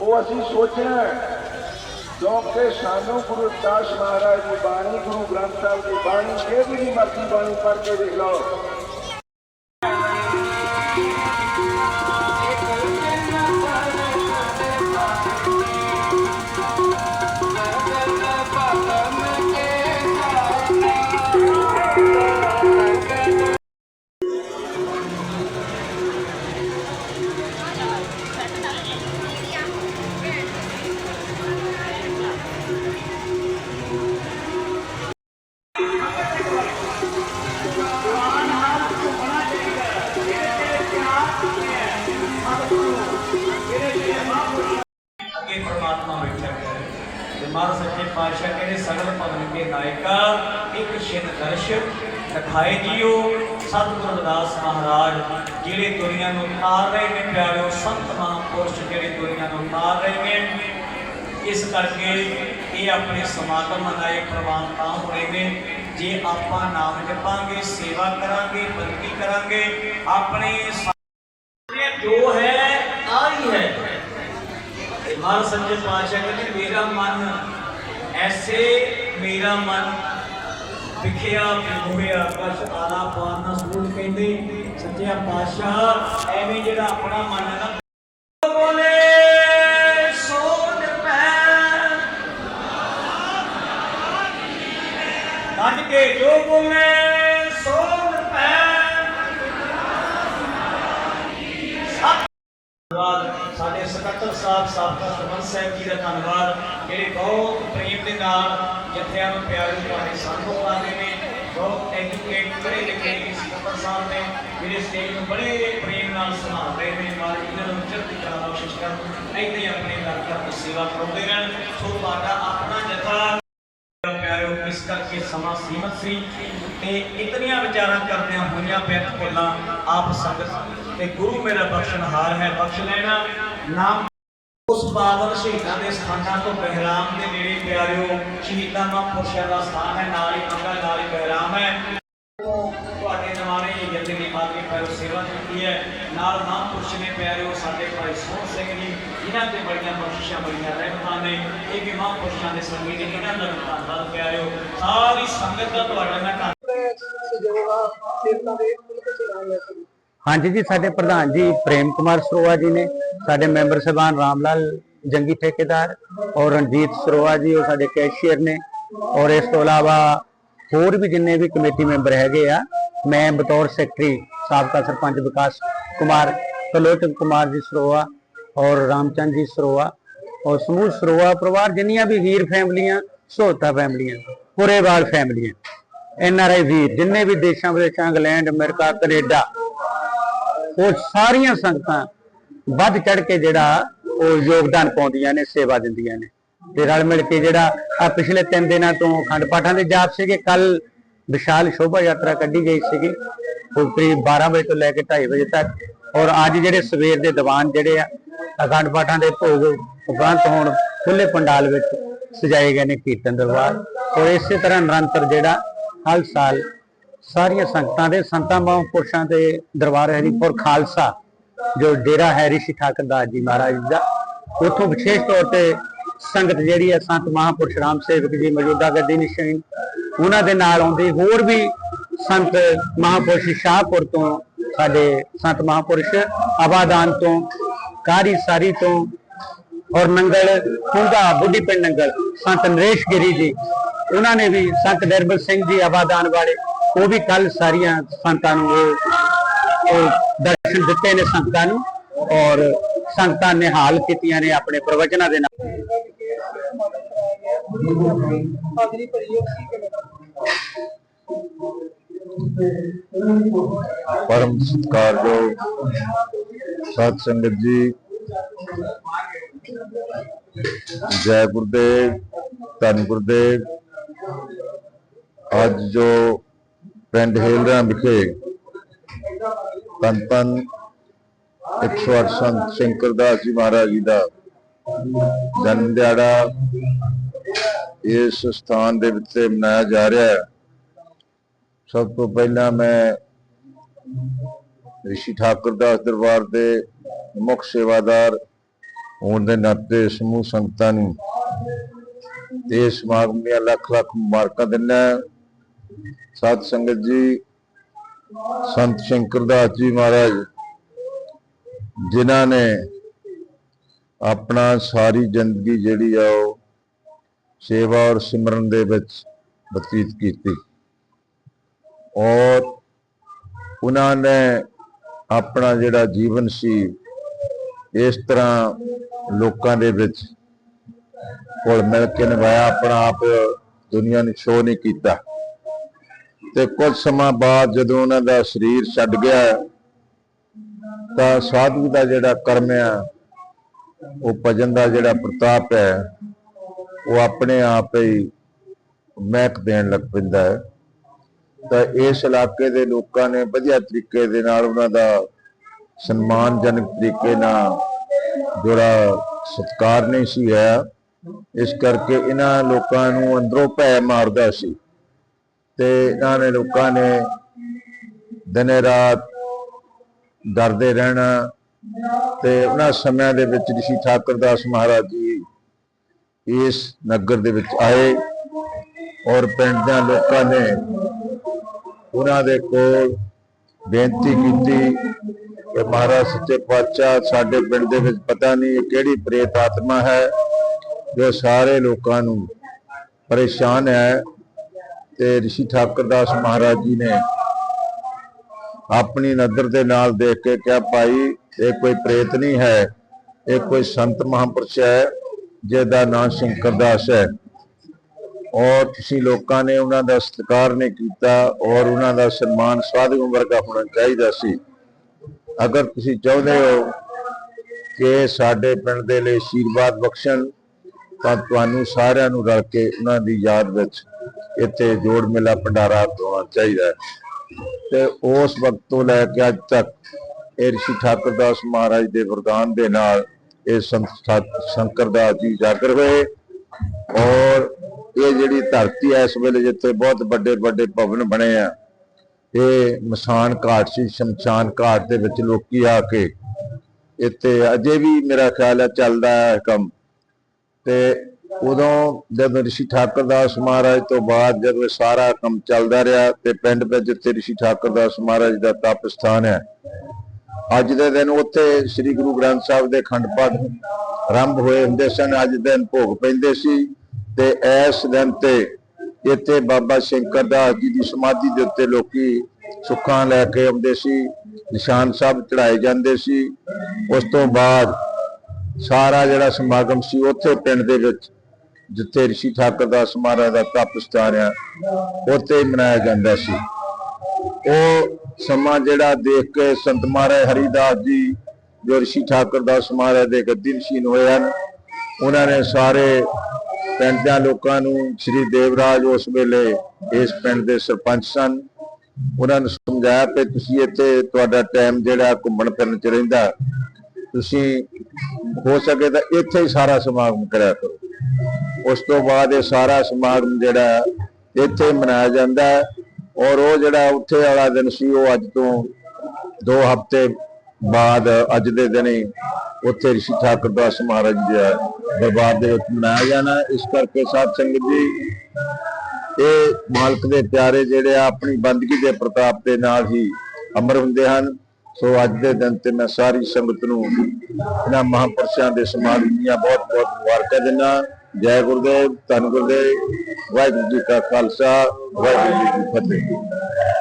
ਉਹ ਅਸੀਂ ਸੋਚਣਾ ਹੈ। ਕਿਉਂਕਿ ਸਾਨੂੰ ਗੁਰੂ ਦਾਸ ਮਹਾਰਾਜ ਦੀ ਬਾਣੀ, ਗੁਰੂ ਗ੍ਰੰਥ ਸਾਹਿਬ ਦੀ ਬਾਣੀ ਜਿਹੜੀ ਵੀ ਮਰਜ਼ੀ ਬਾਣੀ ਪੜ੍ਹ ਕੇ ਦੇਖ ਲਓ ਕੇ ਇੱਕ ਛਿਨ ਦਿਖਾਏ ਜੀਓ। ਸਤਿਗੁਰੂ ਰਵਿਦਾਸ ਮਹਾਰਾਜ, ਜਿਹੜੇ ਦੁਨੀਆ ਨੂੰ ਤਾਰ ਰਹੇ ਨੇ ਪਿਆਰਿਓ ਸੰਤ ਮਹਾਂਪੁਰਸ਼ ਜਿਹੜੇ ਦੁਨੀਆ ਨੂੰ ਤਾਰ ਰਹੇ ਨੇ, ਇਸ ਕਰਕੇ ਇਹ ਆਪਣੇ ਸਮਾਗਮ ਮਨਾਏ ਪ੍ਰਵਾਨ ਤਾਂ ਹੋਣੇ ਨੇ। ਜੇ ਆਪਾਂ ਨਾਮ ਜਪਾਂਗੇ, ਸੇਵਾ ਕਰਾਂਗੇ ਬੰਦਗੀ ਕਰਾਂਗੇ, ਆਪਣੇ ਜੋ ਹੈ, ਆ ਹੀ ਹੈ। ਮਨ ਸੰਜੇ ਪਾਤਸ਼ਾਹ ਕਹਿੰਦੇ ਮੇਰਾ ਮਨ, ਐਸੇ ਮੇਰਾ ਮਨ ਵਿਖਿਆ ਹੋਇਆ ਕਸ਼ ਆਲਾ ਪਾਨਾ ਸੂਲ ਕਹਿੰਦੇ, ਸੱਚਿਆ ਪਾਤਸ਼ਾਹ, ਐਵੇਂ ਜਿਹੜਾ ਆਪਣਾ ਮਨ ਹੈ ਨਾ ਸਕੱਤਰ ਸਾਹਿਬ ਸਾਬਕਾ ਸਰਪੰਚ ਸਾਹਿਬ ਜੀ ਦਾ ਧੰਨਵਾਦ। ਜਿਹੜੇ ਬਹੁਤ ਪ੍ਰੇਮ ਦੇ ਨਾਲ ਜਥਿਆਂ ਨੂੰ ਪਿਆਰੀ ਤੁਹਾਡੇ ਸੰਗੋ ਪਾਉਂਦੇ ਨੇ, ਬਹੁਤ ਐਜੂਕੇਟ ਪੜ੍ਹੇ ਲਿਖੇ ਵੀ ਸਕੱਤਰ ਸਾਹਿਬ ਨੇ ਜਿਹੜੇ ਸਟੇਜ ਨੂੰ ਬੜੇ ਪ੍ਰੇਮ ਨਾਲ ਸੰਭਾਲ ਰਹੇ ਨੇ ਮਾਰ ਇਹਨਾਂ ਨੂੰ ਚੜ੍ਹਦੀ ਕਲਾ ਬਖਸ਼ਿਸ਼ ਕਰਨ ਏਦਾਂ ਹੀ ਆਪਣੇ ਇਲਾਕਿਆਂ ਦੀ ਸੇਵਾ ਕਰਾਉਂਦੇ ਰਹਿਣ। ਸੋ ਤੁਹਾਡਾ ਆਪਣਾ ਜਥਾ ਸਮਾਂ ਸੀਮਤ ਸੀ ਤੇ ਇਤਨੀਆਂ ਵਿਚਾਰਾਂ ਕਰਦਿਆਂ ਹੋਈਆਂ ਬੇਅੰਤ ਗੱਲਾਂ ਆਪ ਸੰਗਤ ਤੇ ਗੁਰੂ ਮੇਰਾ ਬਖਸ਼ਣਹਾਰ ਹੈ, ਬਖਸ਼ ਲੈਣਾ। ਨਾਮ ਉਸ ਪਾਵਨ ਸ਼ਹੀਦਾਂ ਦੇ ਸਥਾਨਾਂ ਤੋਂ ਬਹਿਰਾਮ ਦੇ ਨੇੜੇ ਪਿਆਰਿਓ, ਸ਼ਹੀਦਾਂ ਮਹਾਂਪੁਰਸ਼ਾਂ ਦਾ ਸਥਾਨ ਹੈ, ਨਾਲ ਹੀ ਮੰਗਾ, ਨਾਲ ਹੀ ਬਹਿਰਾਮ ਹੈ। ਤੁਹਾਡੇ ਨਵਾਰੇ ਜੱਥੇ ਦੀ ਮਾਤਰੀ ਪੈਰੋ ਸੇਵਾ ਕੀਤੀ ਹੈ। ਨਾਲ ਮਹਾਂਪੁਰਸ਼ ਨੇ ਪਿਆਰਿਓ, ਸਾਡੇ ਭਾਈ ਸੋਹਣ ਸਿੰਘ ਜੀ ਜਿਨ੍ਹਾਂ ਤੇ ਬੜੀਆਂ ਬਖਸ਼ਿਸ਼ਾਂ ਬੜੀਆਂ ਰਹਿਮਤਾਂ ਨੇ, ਇਹ ਵੀ ਮਹਾਂਪੁਰਸ਼ਾਂ ਦੇ ਸੰਗੀ ਨੇ, ਇਹਨਾਂ ਦਾ ਧੰਨਵਾਦ ਪਿਆਰਿਓ। ਸਾਰੀ ਸੰਗਤ ਦਾ ਤੁਹਾਡਾ ਮੈਂ ਧੰਨਵਾਦ ਹਾਂਜੀ ਜੀ, ਸਾਡੇ ਪ੍ਰਧਾਨ ਜੀ ਪ੍ਰੇਮ ਕੁਮਾਰ ਸਰੋਆ ਜੀ ਨੇ, ਸਾਡੇ ਮੈਂਬਰ ਸਭਾਨ ਰਾਮਲਾਲ ਜੰਗੀ ਠੇਕੇਦਾਰ ਔਰ ਰਣਜੀਤ ਸਰੋਆ ਜੀ, ਉਹ ਸਾਡੇ ਕੈਸ਼ੀਅਰ ਨੇ। ਔਰ ਇਸ ਤੋਂ ਇਲਾਵਾ ਹੋਰ ਵੀ ਜਿੰਨੇ ਵੀ ਕਮੇਟੀ ਮੈਂਬਰ ਹੈਗੇ ਆ, ਮੈਂ ਬਤੌਰ ਸੈਕਟਰੀ, ਸਾਬਕਾ ਸਰਪੰਚ ਵਿਕਾਸ ਕੁਮਾਰ, ਤਲੋਚਨ ਕੁਮਾਰ ਜੀ ਸਰੋਆ ਔਰ ਰਾਮਚੰਦ ਜੀ ਸਰੋਆ, ਔਰ ਸਮੂਹ ਸਰੋਆ ਪਰਿਵਾਰ ਜਿੰਨੀਆਂ ਵੀ ਵੀਰ ਫੈਮਲੀਆਂ ਸੋਤਾ ਫੈਮਲੀਆਂ, ਪੁਰੇਵਾਲ ਫੈਮਲੀਆਂ, ਐਨ ਆਰ ਆਈ ਵੀਰ, ਜਿੰਨੇ ਵੀ ਦੇਸ਼ਾਂ ਵਿਦੇਸ਼ਾਂ ਇੰਗਲੈਂਡ, ਅਮਰੀਕਾ, ਕੈਨੇਡਾ, ਉਹ ਸਾਰੀਆਂ ਸੰਗਤਾਂ ਵੱਧ ਚੜ ਕੇ ਜਿਹੜਾ ਉਹ ਯੋਗਦਾਨ ਪਾਉਂਦੀਆਂ ਨੇ, ਸੇਵਾ ਦਿੰਦੀਆਂ ਨੇ। ਤੇ ਰਲ ਮਿਲ ਕੇ ਜਿਹੜਾ ਆ ਪਿਛਲੇ 3 ਦਿਨਾਂ ਤੋਂ ਖੰਡ ਪਾਠਾਂ ਦੇ ਜਾਪ ਸੀਗੇ, ਕੱਲ ਵਿਸ਼ਾਲ ਸ਼ੋਭਾ ਯਾਤਰਾ ਕੱਢੀ ਗਈ ਸੀਗੀ, ਉਹ ਕਰੀਬ 12 ਵਜੇ ਤੋਂ ਲੈ ਕੇ 2:30 ਵਜੇ ਤੱਕ। ਔਰ ਅੱਜ ਜਿਹੜੇ ਸਵੇਰ ਦੇ ਦੀਵਾਨ ਜਿਹੜੇ ਆ ਅਖੰਡ ਪਾਠਾਂ ਦੇ ਭੋਗ ਉਪਰੰਤ ਹੋਣ ਖੁੱਲੇ ਪੰਡਾਲ ਵਿੱਚ ਸਜਾਏ ਗਏ ਨੇ ਕੀਰਤਨ ਦਰਬਾਰ। ਔਰ ਇਸੇ ਤਰ੍ਹਾਂ ਨਿਰੰਤਰ ਜਿਹੜਾ ਹਰ ਸਾਲ ਸਾਰੀਆਂ ਸੰਗਤਾਂ ਦੇ ਸੰਤਾਂ ਮਹਾਂਪੁਰਸ਼ਾਂ ਦੇ ਦਰਬਾਰ ਹਰੀਪੁਰ ਖਾਲਸਾ, ਜੋ ਡੇਰਾ ਹੈ ਰਿਸ਼ੀ ਠਾਕਰ ਦਾਸ ਜੀ ਮਹਾਰਾਜ ਦਾ, ਉੱਥੋਂ ਵਿਸ਼ੇਸ਼ ਤੌਰ ਤੇ ਸੰਗਤ ਜਿਹੜੀ ਹੈ ਸੰਤ ਮਹਾਂਪੁਰਸ਼ ਰਾਮ ਸੇਵਕ ਜੀ, ਮੌਜੂਦਾ ਗੱਦੀ ਨਿਸ਼ਾਨ, ਉਹਨਾਂ ਦੇ ਨਾਲ ਆਉਂਦੇ ਹੋਰ ਵੀ ਸੰਤ ਮਹਾਂਪੁਰਸ਼ ਸ਼ਾਹਪੁਰ ਤੋਂ ਸਾਡੇ ਸੰਤ ਮਹਾਂਪੁਰਸ਼ ਆਬਾਦਾਨ ਤੋਂ ਕਾਰੀ ਸਾਰੀ ਤੋਂ ਔਰ ਨੰਗਲ ਕੁੰਦਾ ਬੁੱਢੀ ਪਿੰਡ ਨੰਗਲ, ਸੰਤ ਨਰੇਸ਼ ਗਿਰੀ ਜੀ, ਉਹਨਾਂ ਨੇ ਵੀ ਸੰਤ ਨਿਰਮਲ ਸਿੰਘ ਜੀ ਆਬਾਦਾਨ ਵਾਲੇ, ਉਹ ਵੀ ਕੱਲ ਸਾਰੀਆਂ ਸੰਤਾਂ ਨੂੰ ਉਹ ਦਰਸ਼ਨ ਦਿੱਤੇ ਨੇ ਸੰਗਤਾਂ ਨੂੰ ਔਰ ਸੰਗਤਾਂ ਨਿਹਾਲ ਕੀਤੀਆਂ ਨੇ ਆਪਣੇ ਪ੍ਰਵਚਨਾਂ ਦੇ ਨਾਲ। ਪਰਮ ਸਤਿਕਾਰਯੋਗ ਸਤ ਸੰਗਤ ਜੀ ਜੈ ਗੁਰਦੇਵ ਧੰਨ ਗੁਰਦੇਵ ਅੱਜ ਜੋ ਪਿੰਡ ਹੇਲਰਾਂ ਵਿਖੇ ਧੰਨ ਧੰਨ 108 ਸੰਤ ਸ਼ੰਕਰ ਦਾਸ ਜੀ ਮਹਾਰਾਜ ਜੀ ਦਾ ਜਨਮ ਦਿਹਾੜਾ ਇਸ ਸਥਾਨ ਦੇ ਵਿੱਚ ਮਨਾਇਆ ਜਾ ਰਿਹਾ ਹੈ। ਸਭ ਤੋਂ ਪਹਿਲਾਂ ਮੈਂ ਰਿਸ਼ੀ ਠਾਕੁਰ ਦਾਸ ਦਰਬਾਰ ਦੇ ਮੁੱਖ ਸੇਵਾਦਾਰ ਹੋਣ ਦੇ ਨਾਤੇ ਸਮੂਹ ਸੰਗਤਾਂ ਨੂੰ ਤੇ ਸਮਾਗਮ ਦੀਆਂ ਲੱਖ ਲੱਖ ਮੁਬਾਰਕਾਂ ਦਿੰਦਾ ਸਾਧ ਸੰਗਤ ਜੀ, ਸੰਤ ਸ਼ੰਕਰਦਾਸ ਜੀ ਮਹਾਰਾਜ, ਜਿਨ੍ਹਾਂ ਨੇ ਆਪਣਾ ਸਾਰੀ ਜ਼ਿੰਦਗੀ ਜਿਹੜੀ ਆ ਉਹ ਸੇਵਾ ਔਰ ਸਿਮਰਨ ਦੇ ਵਿੱਚ ਬਤੀਤ ਕੀਤੀ। ਔਰ ਉਹਨਾਂ ਨੇ ਆਪਣਾ ਜਿਹੜਾ ਜੀਵਨ ਸੀ, ਇਸ ਤਰ੍ਹਾਂ ਲੋਕਾਂ ਦੇ ਵਿੱਚ ਕੋਲ ਮਿਲ ਕੇ ਨਿਭਾਇਆ, ਆਪਣਾ ਆਪ ਦੁਨੀਆ ਨੂੰ ਸ਼ੋਅ ਨਹੀਂ ਕੀਤਾ। ਤੇ ਕੁਝ ਸਮਾਂ ਬਾਅਦ ਜਦੋਂ ਉਹਨਾਂ ਦਾ ਸਰੀਰ ਛੱਡ ਗਿਆ, ਤਾਂ ਸਾਧੂ ਦਾ ਜਿਹੜਾ ਕਰਮ ਆ, ਉਹ ਭਜਨ ਦਾ ਜਿਹੜਾ ਪ੍ਰਤਾਪ ਹੈ, ਉਹ ਆਪਣੇ ਆਪ ਹੀ ਮਹਿਕ ਦੇਣ ਲੱਗ ਪੈਂਦਾ ਹੈ। ਤਾਂ ਇਸ ਇਲਾਕੇ ਦੇ ਲੋਕਾਂ ਨੇ ਵਧੀਆ ਤਰੀਕੇ ਦੇ ਨਾਲ ਉਹਨਾਂ ਦਾ ਸਨਮਾਨਜਨਕ ਤਰੀਕੇ ਨਾਲ ਜਿਹੜਾ ਸਤਕਾਰ ਨਹੀਂ ਸੀ ਹੈ ਇਸ ਕਰਕੇ ਇਹਨਾਂ ਲੋਕਾਂ ਨੂੰ ਅੰਦਰੋਂ ਭੈ ਮਾਰਦਾ ਸੀ ਤੇ ਇਹਨਾਂ ਨੇ ਲੋਕਾਂ ਨੇ ਦਿਨੇ ਰਾਤ ਡਰਦੇ ਰਹਿਣਾ ਤੇ ਉਹਨਾਂ ਸਮਿਆਂ ਦੇ ਵਿੱਚ ਰਿਸ਼ੀ ਠਾਕੁਰ ਦਾਸ ਮਹਾਰਾਜ ਜੀ ਇਸ ਨਗਰ ਦੇ ਵਿੱਚ ਆਏ ਔਰ ਪਿੰਡ ਦੇ ਲੋਕਾਂ ਨੇ ਉਹਨਾਂ ਦੇ ਕੋਲ ਬੇਨਤੀ ਕੀਤੀ ਕਿ ਮਹਾਰਾਜ ਸੱਚੇ ਪਾਤਸ਼ਾਹ, ਸਾਡੇ ਪਿੰਡ ਦੇ ਵਿੱਚ ਪਤਾ ਨਹੀਂ ਕਿਹੜੀ ਪ੍ਰੇਤ ਆਤਮਾ ਹੈ, ਜੋ ਸਾਰੇ ਲੋਕਾਂ ਨੂੰ ਪਰੇਸ਼ਾਨ ਹੈ ਤੇ ਰਿਸ਼ੀ ਠਾਕੁਰ ਦਾਸ ਮਹਾਰਾਜ ਜੀ ਨੇ ਆਪਣੀ ਨਜ਼ਰ ਦੇ ਨਾਲ ਦੇਖ ਕੇ ਕਿਹਾ, ਭਾਈ, ਇਹ ਕੋਈ ਪ੍ਰੇਤ ਨਹੀਂ ਹੈ, ਇਹ ਕੋਈ ਸੰਤ ਮਹਾਂਪੁਰਸ਼ ਹੈ, ਜਿਹਦਾ ਨਾਮ ਸ਼ੰਕਰਦਾਸ ਹੈ। ਔਰ ਤੁਸੀਂ ਲੋਕਾਂ ਨੇ ਉਹਨਾਂ ਦਾ ਸਤਿਕਾਰ ਨਹੀਂ ਕੀਤਾ ਔਰ ਉਹਨਾਂ ਦਾ ਸਨਮਾਨ ਸਾਧੂ ਦਾ ਹੋਣਾ ਚਾਹੀਦਾ ਸੀ। ਅਗਰ ਤੁਸੀਂ ਚਾਹੁੰਦੇ ਹੋ ਕਿ ਸਾਡੇ ਪਿੰਡ ਦੇ ਲਈ ਆਸ਼ੀਰਵਾਦ ਬਖਸ਼ਣ, ਤਾਂ ਤੁਹਾਨੂੰ ਸਾਰਿਆਂ ਨੂੰ ਰਲ ਕੇ ਉਹਨਾਂ ਦੀ ਯਾਦ ਵਿੱਚ ਇੱਥੇ ਜੋੜ ਮੇਲਾ ਭੰਡਾਰਾ ਹੋਣਾ ਚਾਹੀਦਾ ਹੈ। ਤੇ ਉਸ ਵਕਤ ਤੋਂ ਲੈ ਕੇ ਅੱਜ ਤੱਕ ਇਹ ਰਿਸ਼ੀ ਠਾਕੁਰ ਦਾਸ ਮਹਾਰਾਜ ਦੇ ਵਰਦਾਨ ਦੇ ਨਾਲ ਇਹ ਸੰਤ ਸ਼ੰਕਰ ਦਾਸ ਜੀ ਜਾਗਰ ਹੋਏ ਔਰ ਇਹ ਜਿਹੜੀ ਧਰਤੀ ਹੈ ਇਸ ਵੇਲੇ ਜਿੱਥੇ ਬਹੁਤ ਵੱਡੇ ਵੱਡੇ ਭਵਨ ਬਣੇ ਆ, ਇਹ ਮਸਾਨ ਘਾਟ ਸੀ, ਸ਼ਮਸ਼ਾਨ ਘਾਟ ਦੇ ਵਿੱਚ ਲੋਕੀ ਆ ਕੇ ਇੱਥੇ ਅਜੇ ਵੀ ਮੇਰਾ ਖਿਆਲ ਹੈ ਚੱਲਦਾ ਹੈ ਕੰਮ। ਤੇ ਉਦੋਂ ਜਦ ਰਿਸ਼ੀ ਠਾਕੁਰ ਦਾਸ ਮਹਾਰਾਜ ਤੋਂ ਬਾਅਦ ਜਦੋਂ ਇਹ ਸਾਰਾ ਕੰਮ ਚੱਲਦਾ ਰਿਹਾ, ਤੇ ਪਿੰਡ ਵਿੱਚ ਜਿੱਥੇ ਰਿਸ਼ੀ ਠਾਕੁਰ ਦਾਸ ਮਹਾਰਾਜ ਦਾ ਤਪ ਸਥਾਨ ਹੈ ਅੱਜ ਦੇ ਦਿਨ ਉੱਥੇ ਸ੍ਰੀ ਗੁਰੂ ਗ੍ਰੰਥ ਸਾਹਿਬ ਦੇ ਖੰਡ ਪਾਠ ਆਰੰਭ ਹੋਏ ਹੁੰਦੇ ਸਨ। ਅੱਜ ਦਿਨ ਭੋਗ ਪੈਂਦੇ ਸੀ। ਤੇ ਇਸ ਦਿਨ ਤੇ ਇੱਥੇ ਬਾਬਾ ਸ਼ੰਕਰ ਦਾਸ ਜੀ ਦੀ ਸਮਾਧੀ ਦੇ ਉੱਤੇ ਲੋਕੀ ਸੁੱਖਾਂ ਲੈ ਕੇ ਆਉਂਦੇ ਸੀ, ਨਿਸ਼ਾਨ ਸਾਹਿਬ ਚੜਾਏ ਜਾਂਦੇ ਸੀ। ਉਸ ਤੋਂ ਬਾਅਦ ਸਾਰਾ ਜਿਹੜਾ ਸਮਾਗਮ ਸੀ ਉੱਥੇ ਪਿੰਡ ਦੇ ਵਿੱਚ, ਜਿੱਥੇ ਰਿਸ਼ੀ ਠਾਕੁਰ ਦਾਸ ਮਹਾਰਾਜ ਦਾ ਤਪ ਸਥਾਨ ਆ ਉੱਥੇ ਮਨਾਇਆ ਜਾਂਦਾ ਸੀ। ਉਹ ਸਮਾਂ ਜਿਹੜਾ ਦੇਖ ਕੇ ਸੰਤ ਮਹਾਰਾਜ ਹਰੀਦਾਸ ਜੀ, ਜੋ ਰਿਸ਼ੀ ਠਾਕੁਰ ਦਾਸ ਮਹਾਰਾਜ ਦੇ ਗੱਦੀ ਨਸ਼ੀਨ ਹੋਏ ਹਨ, ਉਹਨਾਂ ਨੇ ਸਾਰੇ ਪਿੰਡ ਦੇ ਲੋਕਾਂ ਨੂੰ ਸ੍ਰੀ ਦੇਵਰਾਜ ਉਸ ਵੇਲੇ ਇਸ ਪਿੰਡ ਦੇ ਸਰਪੰਚ ਸਨ। ਉਹਨਾਂ ਨੂੰ ਸਮਝਾਇਆ ਕਿ ਤੁਸੀਂ ਇੱਥੇ ਤੁਹਾਡਾ ਟਾਈਮ ਜਿਹੜਾ ਘੁੰਮਣ ਫਿਰਨ ਚ ਰਹਿੰਦਾ, ਤੁਸੀਂ ਹੋ ਸਕੇ ਤਾਂ ਇੱਥੇ ਹੀ ਸਾਰਾ ਸਮਾਗਮ ਕਰਿਆ ਕਰੋ। ਉਸ ਤੋਂ ਬਾਅਦ ਇਹ ਸਾਰਾ ਸਮਾਗਮ ਜਿਹੜਾ ਇੱਥੇ ਮਨਾਇਆ ਜਾਂਦਾ ਔਰ ਉਹ ਜਿਹੜਾ ਉੱਥੇ ਵਾਲਾ ਦਿਨ ਸੀ, ਉਹ ਅੱਜ ਤੋਂ 2 ਹਫ਼ਤੇ ਬਾਅਦ ਅੱਜ ਦੇ ਦਿਨ ਉੱਥੇ ਰਿਸ਼ੀ ਠਾਕੁਰ ਦਾਸ ਮਹਾਰਾਜ ਦਾ ਦਰਬਾਰ ਦੇ ਵਿੱਚ ਮਨਾਇਆ ਜਾਣਾ ਇਸ ਕਰਕੇ ਸਾਧ ਸੰਗਤ ਜੀ, ਇਹ ਮਾਲਕ ਦੇ ਪਿਆਰੇ ਜਿਹੜੇ ਆ, ਆਪਣੀ ਬੰਦਗੀ ਦੇ ਪ੍ਰਤਾਪ ਦੇ ਨਾਲ ਹੀ ਅਮਰ ਹੁੰਦੇ ਹਨ। ਸੋ ਅੱਜ ਦੇ ਦਿਨ ਤੇ ਮੈਂ ਸਾਰੀ ਸੰਗਤ ਨੂੰ ਇਹਨਾਂ ਮਹਾਂਪੁਰਸ਼ਾਂ ਦੇ ਸਮਾਗਮ ਦੀਆਂ ਬਹੁਤ ਬਹੁਤ ਮੁਬਾਰਕਾਂ ਦਿੰਦਾ ਜੈ ਗੁਰਦੇਵ, ਧੰਨ ਗੁਰਦੇਵ, ਵਾਹਿਗੁਰੂ ਜੀ ਕਾ ਖਾਲਸਾ, ਵਾਹਿਗੁਰੂ ਜੀ ਕੀ ਫਤਿਹ।